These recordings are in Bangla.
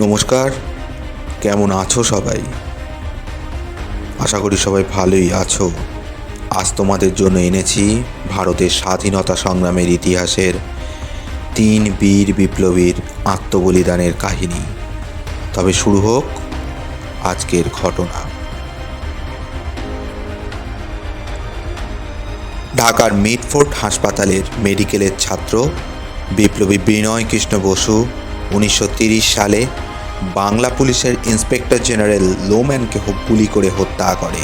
নমস্কার, কেমন আছো সবাই? আশা করি সবাই ভালোই আছো। আজ তোমাদের জন্য এনেছি ভারতের স্বাধীনতা সংগ্রামের ইতিহাসের তিন বীর বিপ্লবীর আত্মবলিদানের কাহিনী। তবে শুরু হোক আজকের ঘটনা। ঢাকার মিডফোর্ট হাসপাতালের মেডিকেলের ছাত্র বিপ্লবী বিনয় কৃষ্ণ বসু উনিশশো সালে বাংলা পুলিশের ইন্সপেক্টর জেনারেল লোম্যানকে গুলি করে হত্যা করে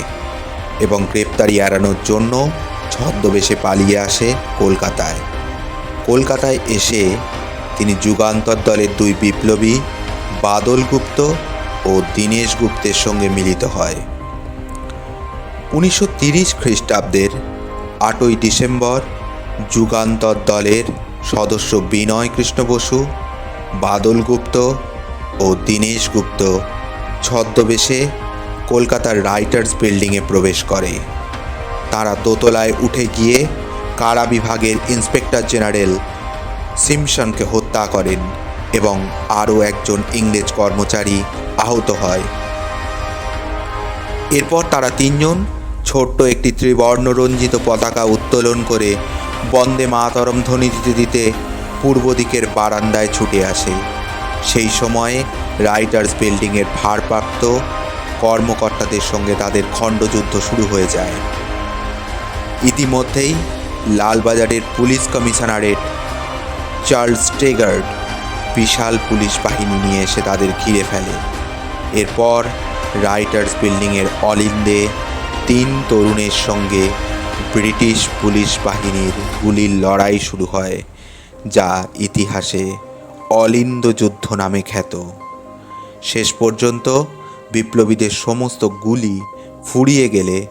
এবং গ্রেপ্তারি এড়ানোর জন্য ছদ্মবেশে পালিয়ে আসে কলকাতায়। কলকাতায় এসে তিনি যুগান্তর দলের দুই বিপ্লবী বাদল গুপ্ত ও দীনেশ গুপ্তের সঙ্গে মিলিত হয়। উনিশশো তিরিশ খ্রিস্টাব্দের আটই ডিসেম্বর যুগান্তর দলের সদস্য বিনয় কৃষ্ণ বসু বাদল গুপ্ত ও দীনেশ গুপ্ত ছদ্মবেশে কলকাতার রাইটার্স বিল্ডিংয়ে প্রবেশ করে। তারা দোতলায় উঠে গিয়ে কারা বিভাগের ইন্সপেক্টর জেনারেল সিমসনকে হত্যা করেন এবং আরও একজন ইংরেজ কর্মচারী আহত হয়। এরপর তারা তিনজন ছোট্ট একটি ত্রিবর্ণ রঞ্জিত পতাকা উত্তোলন করে বন্দে মাতরম ধ্বনি দিতে দিতে পূর্ব দিকের বারান্দায় ছুটে আসে। সেই সময়ে রাইটার্স বিল্ডিংয়ের ভারপ্রাপ্ত কর্মকর্তাদের সঙ্গে তাদের খণ্ডযুদ্ধ শুরু হয়ে যায়। ইতিমধ্যেই লালবাজারের পুলিশ কমিশনারেট চার্লস টেগার্ড বিশাল পুলিশ বাহিনী নিয়ে এসে তাদের ঘিরে ফেলে। এরপর রাইটার্স বিল্ডিংয়ের অলিন্দে তিন তরুণের সঙ্গে ব্রিটিশ পুলিশ বাহিনীর গুলির লড়াই শুরু হয়। যা ইতিহাসে অলিন্দ যুদ্ধ নামে খ্যাত। শেষ পর্যন্ত বিপ্লবীদের সমস্ত গুলি ফুরিয়ে গেলে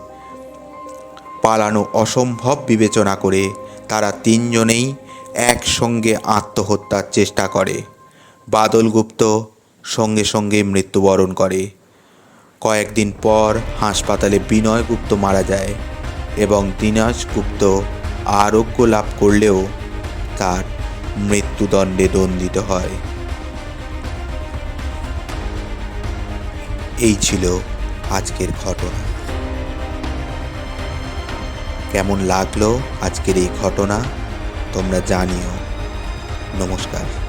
পালানো অসম্ভব বিবেচনা করে তারা তিনজনেই একসঙ্গে আত্মহত্যার চেষ্টা করে। বাদলগুপ্ত সঙ্গে সঙ্গে মৃত্যুবরণ করে। কয়েকদিন পর হাসপাতালে বিনয় গুপ্ত মারা যায় এবং দীনাজ গুপ্ত আরোগ্য লাভ করলেও তার মৃত্যুদণ্ডে দণ্ডিত হয়। এই ছিল আজকের ঘটনা। কেমন লাগল আজকের এই ঘটনা, তোমরা জানিও। নমস্কার।